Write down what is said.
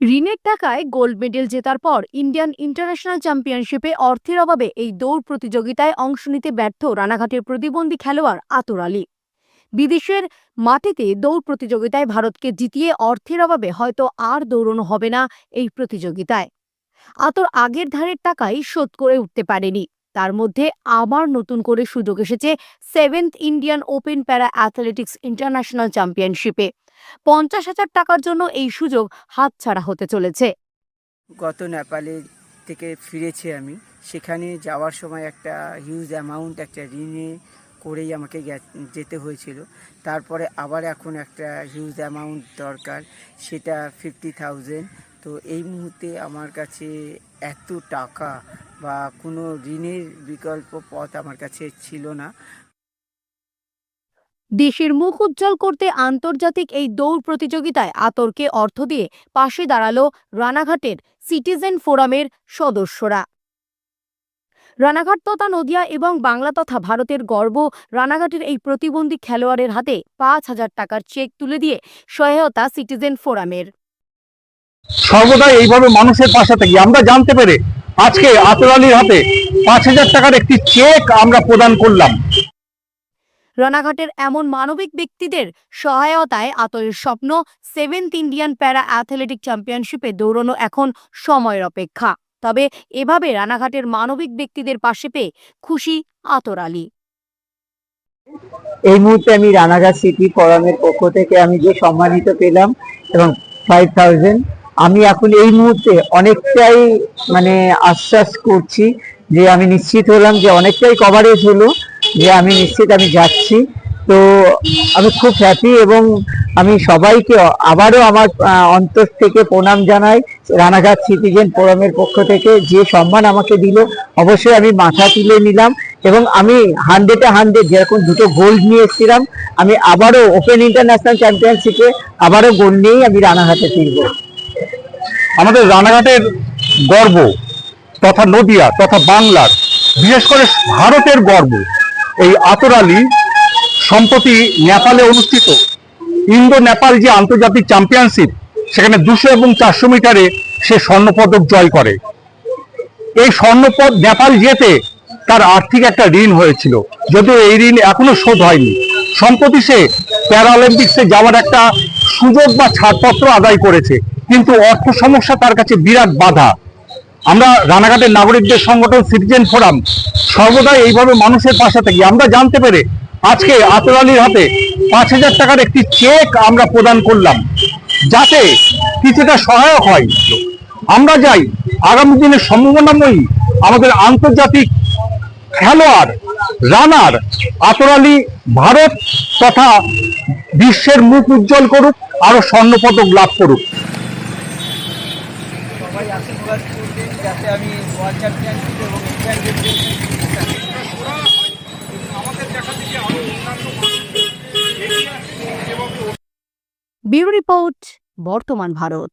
ঋণের টাকায় gold medal জেতার পর ইন্ডিয়ান ইন্টারন্যাশনাল চ্যাম্পিয়নশিপে অর্থের অভাবে এই দৌড় প্রতিযোগিতায় অংশ নিতে ব্যর্থ রানাঘাটের প্রতিবন্ধী খেলোয়াড় আতর আলী। বিদেশের মাটিতে দৌড় প্রতিযোগিতায় ভারতকে জিতিয়ে অর্থের অভাবে হয়তো আর দৌড়ানো হবে না এই প্রতিযোগিতায়। আতর আগের ধারের টাকাই শোধ করে উঠতে পারেনি। তার মধ্যে আবার নতুন করে সুযোগ এসেছে seventh Indian open para athletics international চ্যাম্পিয়নশিপে। পঞ্চাশ হাজার টাকার জন্য এই সুযোগ হাতছাড়া হতে চলেছে। গত নেপালে থেকে ফিরেছি আমি। সেখানে যাওয়ার সময় একটা হিউজ অ্যামাউন্ট একটা ঋণে করেই আমাকে যেতে হয়েছিল। তারপরে আবার এখন একটা হিউজ অ্যামাউন্ট দরকার, সেটা ফিফটি থাউজেন্ড তো এই মুহূর্তে আমার কাছে এত টাকা বা কোনো ঋণের বিকল্প পথ আমার কাছে ছিল না। দেশের মুখ উজ্জ্বল করতে আন্তর্জাতিক এই দৌড় প্রতিযোগিতায় আতরকে অর্থ দিয়ে পাশে দাঁড়াল রানাঘাটের সিটিজেন ফোরামের সদস্যরা। রানাঘাট তথা নদিয়া এবং বাংলা তথা ভারতের গর্ব রানাঘাটের এই প্রতিবন্ধী খেলোয়াড়ের হাতে পাঁচ হাজার টাকার চেক তুলে দিয়ে সহায়তা সিটিজেন ফোরামের। সর্বদাই এইভাবে মানুষের পাশে থাকি। আমরা জানতে পেরে আজকে আতর হাতে পাঁচ হাজার টাকার একটি চেক আমরা প্রদান করলাম। রানাঘাটের এমন মানবিক ব্যক্তিদের সহায়তায় আতরের স্বপ্ন সেভেন্থ ইন্ডিয়ান প্যারা অ্যাথলেটিক চ্যাম্পিয়নশিপে দৌড়ানো এখন সময়ের অপেক্ষা। তবে এভাবে রানাঘাটের মানবিক ব্যক্তিদের পাশে পেয়ে খুশি আতর আলী। এই মুহূর্তে আমি রানাঘাট সিটি ফোরামের পক্ষ থেকে আমি যে সম্মানিত পেলাম এবং ফাইভ থাউজেন্ড আমি এখন এই মুহূর্তে অনেকটাই মানে আশ্বাস করছি যে আমি নিশ্চিত হলাম যে অনেকটাই কভারেজ হলো। যে আমি নিশ্চিত আমি যাচ্ছি। তো আমি খুব হ্যাপি এবং আমি সবাইকে আবারও আমার অন্তর থেকে প্রণাম জানাই। রানাঘাট সিটিজেন ফোরামের পক্ষ থেকে যে সম্মান আমাকে দিল, অবশ্যই আমি মাথা তুলে নিলাম এবং আমি হান্ড্রেডে হান্ড্রেড যেরকম দুটো গোল্ড নিয়ে এসেছিলাম, আমি আবারও ওপেন ইন্টারন্যাশনাল চ্যাম্পিয়নশিপে আবারও গোল্ড নিয়েই আমি রানাঘাটে ফিরবো। আমাদের রানাঘাটের গর্ব তথা নদিয়া তথা বাংলার, বিশেষ করে ভারতের গর্ব। এই আতর আলী সম্প্রতি নেপালে অনুষ্ঠিত। ইন্দো নেপাল যে আন্তর্জাতিক চ্যাম্পিয়নশিপ সেখানে দুশো এবং চারশো মিটারে সে স্বর্ণপদক জয় করে। এই স্বর্ণপদ নেপাল যেতে তার আর্থিক একটা ঋণ হয়েছিল। যদিও এই ঋণ এখনও শোধ হয়নি। সম্প্রতি সে প্যারালিম্পিক্সে যাওয়ার একটা সুযোগ বা ছাড়পত্র আদায় করেছে। কিন্তু অর্থ সমস্যা তার কাছে বিরাট বাধা। আমরা রানাঘাটের নাগরিকদের সংগঠন সিটিজেন ফোরাম সর্বদাই এইভাবে মানুষের পাশে থাকি। আমরা জানতে পেরে আজকে আতর আলীর হাতে পাঁচ হাজার টাকার একটি চেক আমরা প্রদান করলাম, যাতে কিছুটা সহায়ক হয়। আমরা যাই, আগামী দিনে সম্ভাবনাময়ী আমাদের আন্তর্জাতিক খেলোয়াড়, রানার আতর আলী ভারত তথা বিশ্বের মুখ উজ্জ্বল করুক আরও স্বর্ণপদক লাভ করুক। যাতে আমি ওয়ার্ল্ড চ্যাম্পিয়নশিপ এবং Indian bureau report Bartaman Bharat.